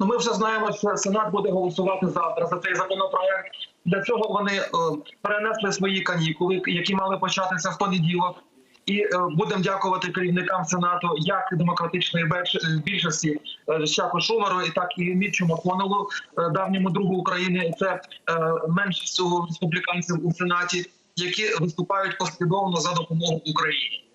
Ну ми вже знаємо, що Сенат буде голосувати завтра за цей законопроект. Для цього вони е, перенесли свої канікули, які мали початися в понеділок. І е, будемо дякувати керівникам сенату, як демократичної більшості е, Шаку Шумеру, і так і Мітчу Маконелу, давньому другу України. Це меншістю республіканців у сенаті, які виступають послідовно за допомогу Україні.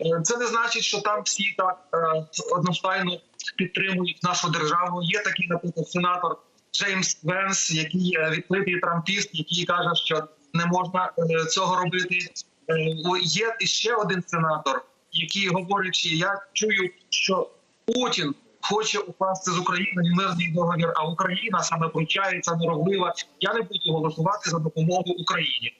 Е, Це не значить, що там всі так е, одностайно підтримують нашу державу. Є такий, наприклад, сенатор Джеймс Венс, який відкритий трампіст, який каже, що не можна е, цього робити. Є ще один сенатор, який говорить, що я чую, що Путін хоче укласти з Україною мирний договір, а Україна саме пручається нероблива. Я не буду голосувати за допомогу Україні.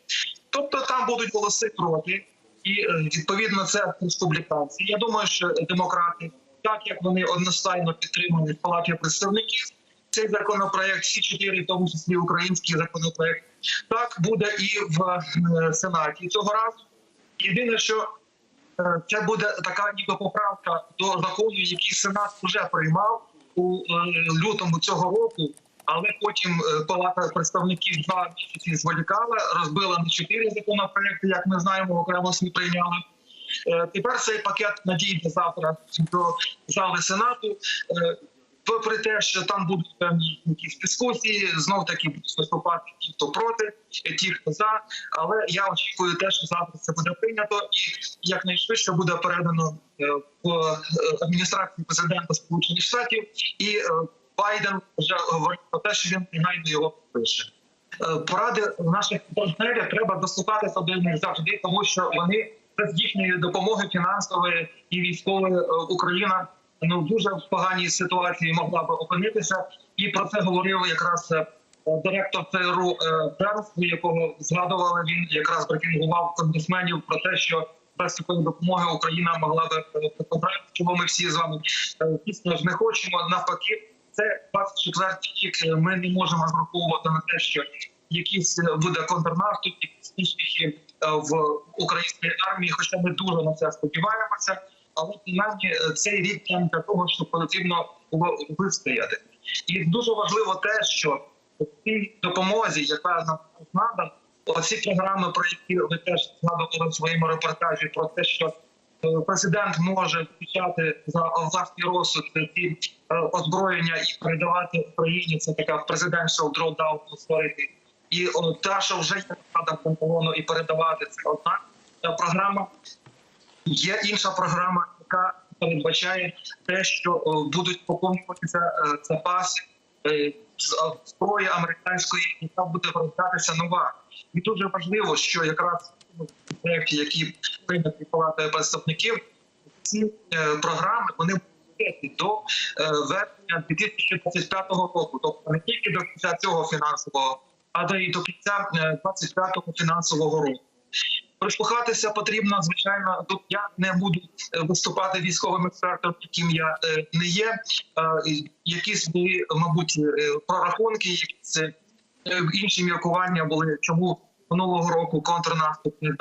Тобто там будуть голоси проти, і е, відповідно це республіканці. Я думаю, що демократи, так як вони одностайно підтримані в палаті представників, цей законопроект, всі чотири, в тому числі український законопроект, так буде і в е, сенаті цього разу. Єдине, що е, це буде така ніби поправка до закону, який сенат вже приймав у лютому цього року. Але потім е, палата представників два місяці зволікала, розбила на чотири законопроекти, як ми знаємо, окремо всі прийняли. Е, Тепер цей пакет надійде завтра до зали сенату. Е, Попри те, що там будуть певні якісь дискусії, знов таки будуть виступати ті, хто проти, ті, хто за. Але я очікую те, що завтра це буде прийнято, і якнайшвидше буде передано в адміністрацію президента Сполучених Штатів, і Байден вже говорить про те, що він негайно його підпише. Е, Поради наших партнерів треба дослухатися до них завжди, тому що вони без їхньої допомоги фінансової і військової е, Україна ну дуже поганій ситуації могла би опинитися. І про це говорив якраз е, директор ЦРУ Бернс, якого згадували він якраз брифінгував конгресменів про те, що без такої допомоги Україна могла би потрапити, чого ми всі з вами дійсно ж не хочемо. Навпаки, це 24 рік. е, Ми не можемо розраховувати на те, що якийсь е, буде контрнаступ, якісь успіхи е, в українській армії. Хоча ми дуже на це сподіваємося. Але принаймні цей рік там для того, щоб потрібно було вистояти. І дуже важливо те, що в цій допомозі, яка нам надана, оці програми, про які ви теж згадували в своєму репортажі, про те, що президент може включати за власний розсуд ці е, озброєння і передавати Україні. Це така presidential drawdown створити. І та, що вже є рада Пентагону і передавати, це одна е, програма. Є інша програма, яка передбачає те, що будуть поповнюватися е, запаси е, е, зброї американської, яка буде вироблятися нова. І дуже важливо, що якраз проєкті, які прийняті палатою представників, ці е, програми вони до е, вересня 2025 року, тобто не тільки до кінця цього фінансового, а і до кінця 25-го фінансового року. Прислухатися потрібно, звичайно. Тут я не буду е, виступати військовим експертом, яким я е, не є. Е, Якісь були, мабуть, е, прорахунки, якісь е, інші міркування були, чому минулого року контрнаступ не.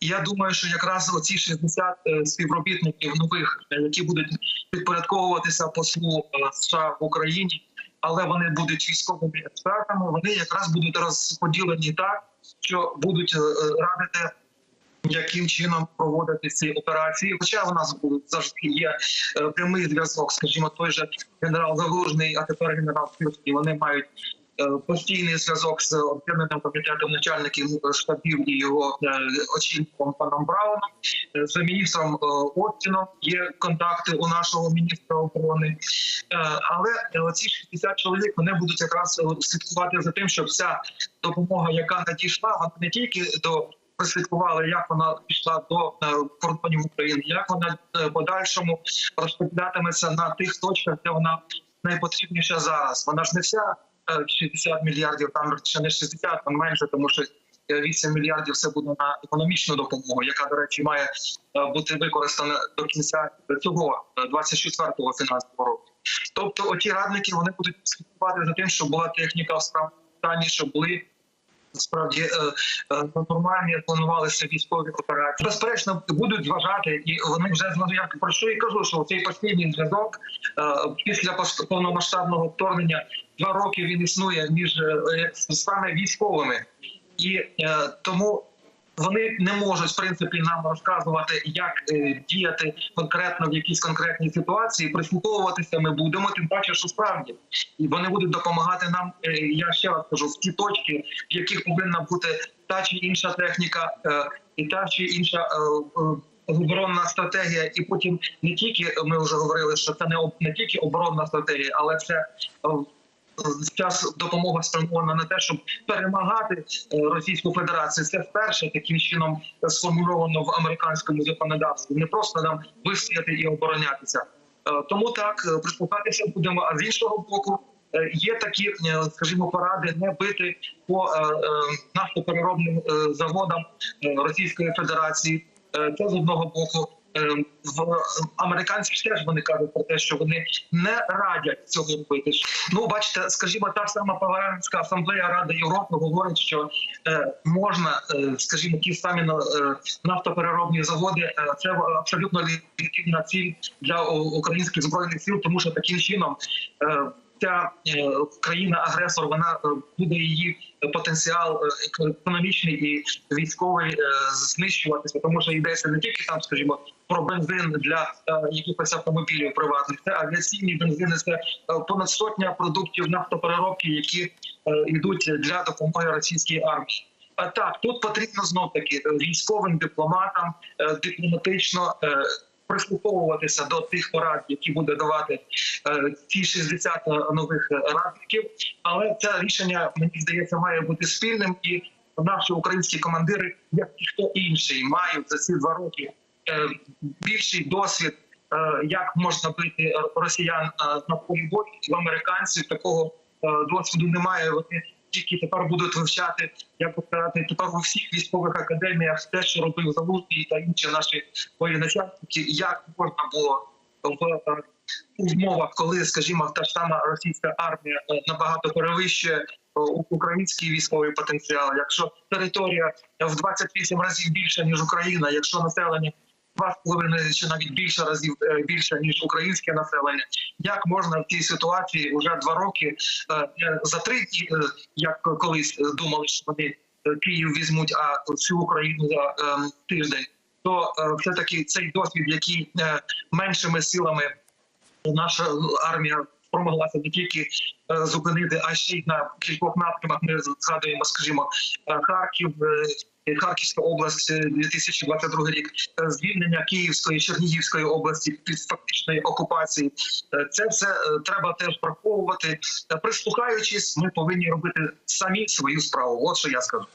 І я думаю, що якраз оці 60 е, співробітників нових, е, які будуть підпорядковуватися послу е, США в Україні, але вони будуть військовими експертами. Вони якраз будуть розподілені так, що будуть радити. Яким чином проводити ці операції? Хоча у нас завжди є прямий зв'язок, скажімо, той же генерал Залужний, а тепер генерал Сирський, Вони мають постійний зв'язок з об'єднаним комітетом начальників е, штабів і його е, очільником паном Брауном, Е, з міністром е, Остіном є контакти у нашого міністра оборони. Е, Але е, оці 60 чоловік вони будуть якраз е, слідкувати за тим, щоб вся допомога, яка надійшла, вона не тільки до прослідкували, як вона пішла до е, кордонів України, як вона е, подальшому розподілятиметься на тих точках, де вона найпотрібніша зараз. Вона ж не вся е, 60 мільярдів, там ще не 60, там менше, тому що е, 8 мільярдів це буде на економічну допомогу, яка, до речі, має е, бути використана до кінця цього е, 24-го фінансового року. Тобто, оті радники вони будуть слідкувати за тим, щоб була техніка в стані, щоб були Справді е, е, нормальні планувалися військові операції. Безперечно, будуть зважати, і вони вже зважають. Про що і кажу, що цей постійний зв'язок е, після повномасштабного вторгнення два роки він існує між саме військовими, і е, тому вони не можуть в принципі нам розказувати, як е, діяти конкретно в якійсь конкретній ситуації. Прислуховуватися ми будемо, тим паче, що справді і вони будуть допомагати нам. е, Я ще раз кажу, в ті точки, в яких повинна бути та чи інша техніка, і та чи інша. Оборонна стратегія, і потім не тільки ми вже говорили, що це не не тільки оборонна стратегія, але це час допомога спрямована на те, щоб перемагати е, Російську Федерацію. Це вперше таким чином сформульовано в американському законодавстві. Не просто нам вистояти і оборонятися. Е, Тому так е, прислухатися будемо. А з іншого боку, є такі, скажімо, поради не бити по нафтопереробним заводам Російської Федерації. Це з одного боку. Е, В американці теж вони кажуть про те, що вони не радять цього робити. Ну, бачите, скажімо, та сама парламентська асамблея Ради Європи говорить, що е, можна, е, скажімо, ті самі е, нафтопереробні заводи. це абсолютно легітимна ціль для українських збройних сил, тому що таким чином. Ця е, країна-агресор, вона е, буде її потенціал е, економічний і військовий знищуватися, тому що йдеться не тільки там, скажімо, про бензин для якихось автомобілів приватних, це авіаційні бензини, це понад сотня продуктів нафтопереробки, які йдуть для допомоги російській армії. А так тут потрібно знов таки військовим дипломатам дипломатично. Е, Прислуховуватися до тих порад, які буде давати е, ці 60 нових радників, але це рішення мені здається має бути спільним, і наші українські командири, як і хто інший, мають за ці два роки е, більший досвід, е, як можна бити росіян е, на полі бою. В американців такого е, досвіду немає. Вони тільки тепер будуть вивчати, як сказати, тепер у всіх військових академіях те, що робив Залужний та інші наші воєначальники, як можна було в е, умовах, коли, скажімо, та ж сама російська армія е, набагато перевищує е, український військовий потенціал. Якщо територія в 28 разів більша ніж Україна, якщо населення два з чи навіть більше разів е, більше ніж українське населення, як можна в цій ситуації вже два роки е, за три дні, е, як колись е, думали, що вони е, Київ візьмуть, а всю Україну за е, тиждень. То е, все таки цей досвід, який е, меншими силами наша армія спромоглася не тільки е, зупинити, а ще й на кількох напрямах. Ми згадуємо, скажімо, е, Харків. е, Харківська область, е, 2022 рік, звільнення Київської Чернігівської області під фактичної окупації. Це все треба теж враховувати. Прислухаючись, ми повинні робити самі свою справу. От що я скажу.